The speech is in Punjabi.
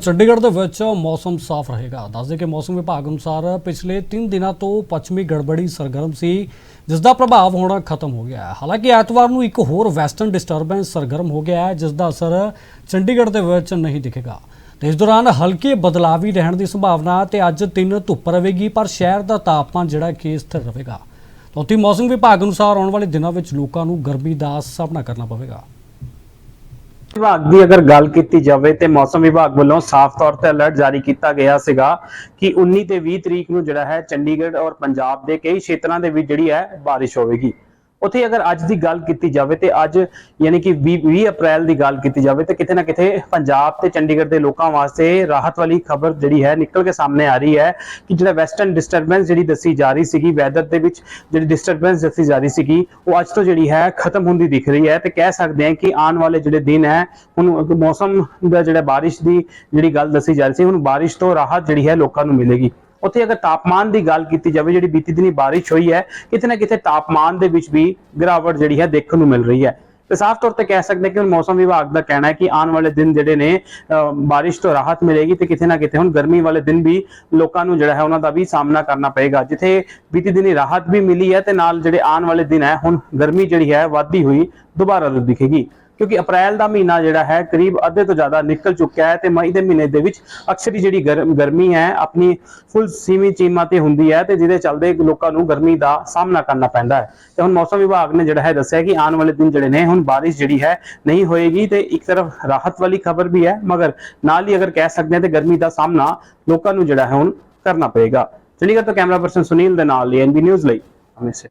ਚੰਡੀਗੜ੍ਹ ਦੇ ਵਿੱਚ ਮੌਸਮ ਸਾਫ਼ ਰਹੇਗਾ। ਦੱਸਦੇ ਕਿ ਮੌਸਮ ਵਿਭਾਗ ਅਨੁਸਾਰ ਪਿਛਲੇ 3 ਦਿਨਾਂ ਤੋਂ ਪੱਛਮੀ ਗੜਬੜੀ ਸਰਗਰਮ ਸੀ, ਜਿਸ ਦਾ ਪ੍ਰਭਾਵ ਹੋਣਾ ਖਤਮ ਹੋ ਗਿਆ ਹੈ। ਹਾਲਾਂਕਿ ਐਤਵਾਰ ਨੂੰ ਇੱਕ ਹੋਰ ਵੈਸਟਰਨ ਡਿਸਟਰਬੈਂਸ ਸਰਗਰਮ ਹੋ ਗਿਆ ਹੈ, ਜਿਸ ਦਾ ਅਸਰ ਚੰਡੀਗੜ੍ਹ ਦੇ ਵਿੱਚ ਨਹੀਂ ਦਿਖੇਗਾ। ਤੇ ਇਸ ਦੌਰਾਨ ਹਲਕੇ ਬਦਲਾਵੀ ਰਹਿਣ ਦੀ ਸੰਭਾਵਨਾ ਤੇ ਅੱਜ ਤਿੰਨ ਧੁੱਪ ਰਹੇਗੀ ਪਰ ਸ਼ਹਿਰ ਦਾ ਤਾਪਮਾਨ ਜਿਹੜਾ ਕਿ ਸਥਿਰ ਰਹੇਗਾ। ਉੱਥੇ ਮੌਸਮ ਵਿਭਾਗ ਅਨੁਸਾਰ ਆਉਣ ਵਾਲੇ ਦਿਨਾਂ ਵਿੱਚ ਲੋਕਾਂ ਨੂੰ ਗਰਮੀ ਦਾ ਸਾਹਮਣਾ ਕਰਨਾ ਪਵੇਗਾ। ਵਿਭਾਗ ਦੀ ਅਗਰ ਗੱਲ ਕੀਤੀ ਜਾਵੇ ਤੇ ਮੌਸਮ ਵਿਭਾਗ ਵੱਲੋਂ ਸਾਫ਼ ਤੌਰ ਤੇ ਅਲਰਟ ਜਾਰੀ ਕੀਤਾ ਗਿਆ ਸੀਗਾ ਕਿ 19 ਤੇ 20 ਤਰੀਕ ਨੂੰ ਜਿਹੜਾ ਹੈ ਚੰਡੀਗੜ੍ਹ ਔਰ ਪੰਜਾਬ ਦੇ ਕਈ ਖੇਤਰਾਂ ਦੇ ਵਿੱਚ ਜਿਹੜੀ ਹੈ ਬਾਰਿਸ਼ ਹੋਵੇਗੀ। ਉੱਥੇ ਅਗਰ ਅੱਜ ਦੀ ਗੱਲ ਕੀਤੀ ਜਾਵੇ ਤੇ ਅੱਜ ਯਾਨੀ ਕਿ 20 20 ਅਪ੍ਰੈਲ ਦੀ ਗੱਲ ਕੀਤੀ ਜਾਵੇ ਤੇ ਕਿਤੇ ਨਾ ਕਿਤੇ ਪੰਜਾਬ ਤੇ ਚੰਡੀਗੜ੍ਹ ਦੇ ਲੋਕਾਂ ਵਾਸਤੇ ਰਾਹਤ ਵਾਲੀ ਖਬਰ ਜਿਹੜੀ ਹੈ ਨਿਕਲ ਕੇ ਸਾਹਮਣੇ ਆ ਰਹੀ ਹੈ ਕਿ ਜਿਹੜਾ ਵੈਸਟਰਨ ਡਿਸਟਰਬੈਂਸ ਜਿਹੜੀ ਦੱਸੀ ਜਾ ਰਹੀ ਸੀਗੀ, ਵੈਦਰ ਦੇ ਵਿੱਚ ਜਿਹੜੀ ਡਿਸਟਰਬੈਂਸ ਦੱਸੀ ਜਾ ਰਹੀ ਸੀਗੀ, ਉਹ ਅੱਜ ਤੋਂ ਜਿਹੜੀ ਹੈ ਖਤਮ ਹੁੰਦੀ ਦਿਖ ਰਹੀ ਹੈ ਤੇ ਕਹਿ ਸਕਦੇ ਹਾਂ ਕਿ ਆਉਣ ਵਾਲੇ ਜਿਹੜੇ ਦਿਨ ਹੈ, ਹੁਣ ਮੌਸਮ ਦਾ ਜਿਹੜਾ ਬਾਰਿਸ਼ ਦੀ ਜਿਹੜੀ ਗੱਲ ਦੱਸੀ ਜਾ ਰਹੀ ਸੀ, ਹੁਣ ਬਾਰਿਸ਼ ਤੋਂ ਰਾਹਤ ਜਿਹੜੀ ਹੈ ਲੋਕਾਂ ਨੂੰ ਮਿਲੇਗੀ। ਉੱਥੇ ਅਗਰ ਤਾਪਮਾਨ ਦੀ ਗੱਲ ਕੀਤੀ ਜਾਵੇ ਜਿਹੜੀ ਬੀਤੀ ਦਿਨੀ ਬਾਰਿਸ਼ ਹੋਈ ਹੈ ਕਿਤੇ ਨਾ ਕਿਤੇ ਤਾਪਮਾਨ ਦੇ ਵਿੱਚ ਵੀ ਗਿਰਾਵਟ ਜਿਹੜੀ ਹੈ ਦੇਖਣ ਨੂੰ ਮਿਲ ਰਹੀ ਹੈ। ਤੇ ਸਾਫ਼ ਤੌਰ ਤੇ ਕਹਿ ਸਕਦੇ ਹਾਂ ਕਿ ਹੁਣ ਮੌਸਮ ਵਿਭਾਗ ਦਾ ਕਹਿਣਾ ਹੈ ਕਿ ਆਉਣ ਵਾਲੇ ਦਿਨ ਜਿਹੜੇ ਨੇ ਅਹ, ਬਾਰਿਸ਼ ਤੋਂ ਰਾਹਤ ਮਿਲੇਗੀ ਤੇ ਕਿਤੇ ਨਾ ਕਿਤੇ ਹੁਣ ਗਰਮੀ ਵਾਲੇ ਦਿਨ ਵੀ ਲੋਕਾਂ ਨੂੰ ਜਿਹੜਾ ਹੈ ਉਹਨਾਂ ਦਾ ਵੀ ਸਾਹਮਣਾ ਕਰਨਾ ਪਏਗਾ। ਜਿੱਥੇ ਬੀਤੀ ਦਿਨੀ ਰਾਹਤ ਵੀ ਮਿਲੀ ਹੈ ਤੇ ਨਾਲ ਜਿਹੜੇ ਆਉਣ ਵਾਲੇ ਦਿਨ ਹੈ ਹੁਣ ਗਰਮੀ ਜਿਹੜੀ ਹੈ ਵੱਧਦੀ ਹੋਈ ਦੁਬਾਰਾ ਦਿਖੇਗੀ। ਕਿਉਂਕਿ ਅਪ੍ਰੈਲ ਦਾ ਮਹੀਨਾ ਜਿਹੜਾ ਹੈ ਕਰੀਬ ਅੱਧੇ ਤੋਂ ਜ਼ਿਆਦਾ ਨਿਕਲ ਚੁੱਕਿਆ ਹੈ ਤੇ ਮਈ ਦੇ ਮਹੀਨੇ ਦੇ ਵਿੱਚ ਅਕਸਰ ਹੀ ਜਿਹੜੀ ਗਰਮ- ਗਰਮੀ ਹੈ ਆਪਣੀ ਫੁੱਲ ਸੀਮੀ ਚੀਮਾ ਤੇ ਹੁੰਦੀ ਹੈ ਤੇ ਜਿਹਦੇ ਚੱਲਦੇ ਲੋਕਾਂ ਨੂੰ ਗਰਮੀ ਦਾ ਸਾਹਮਣਾ ਕਰਨਾ ਪੈਂਦਾ ਹੈ। ਤੇ ਹੁਣ ਮੌਸਮ ਵਿਭਾਗ ਨੇ ਜਿਹੜਾ ਹੈ ਦੱਸਿਆ ਕਿ ਆਉਣ ਵਾਲੇ ਦਿਨ ਜਿਹੜੇ ਨੇ ਹੁਣ ਬਾਰਿਸ਼ ਜਿਹੜੀ ਹੈ ਨਹੀਂ ਹੋਏਗੀ ਤੇ ਇੱਕ ਤਰਫ ਰਾਹਤ ਵਾਲੀ ਖਬਰ ਵੀ ਹੈ, ਮਗਰ ਨਾਲ ਹੀ ਅਗਰ ਕਹਿ ਸਕਦੇ ਹਾਂ ਤੇ ਗਰਮੀ ਦਾ ਸਾਹਮਣਾ ਲੋਕਾਂ ਨੂੰ ਜਿਹੜਾ ਹੈ ਹੁਣ ਕਰਨਾ ਪਏਗਾ। ਚੰਡੀਗੜ੍ਹ ਤੋਂ ਕੈਮਰਾ ਪਰਸਨ ਸੁਨੀਲ ਦੇ ਨਾਲ ਲਈ ਐਨਬੀ ਨਿਊਜ਼ ਲਈ ਅੰਮ੍ਰਿਤਸਰ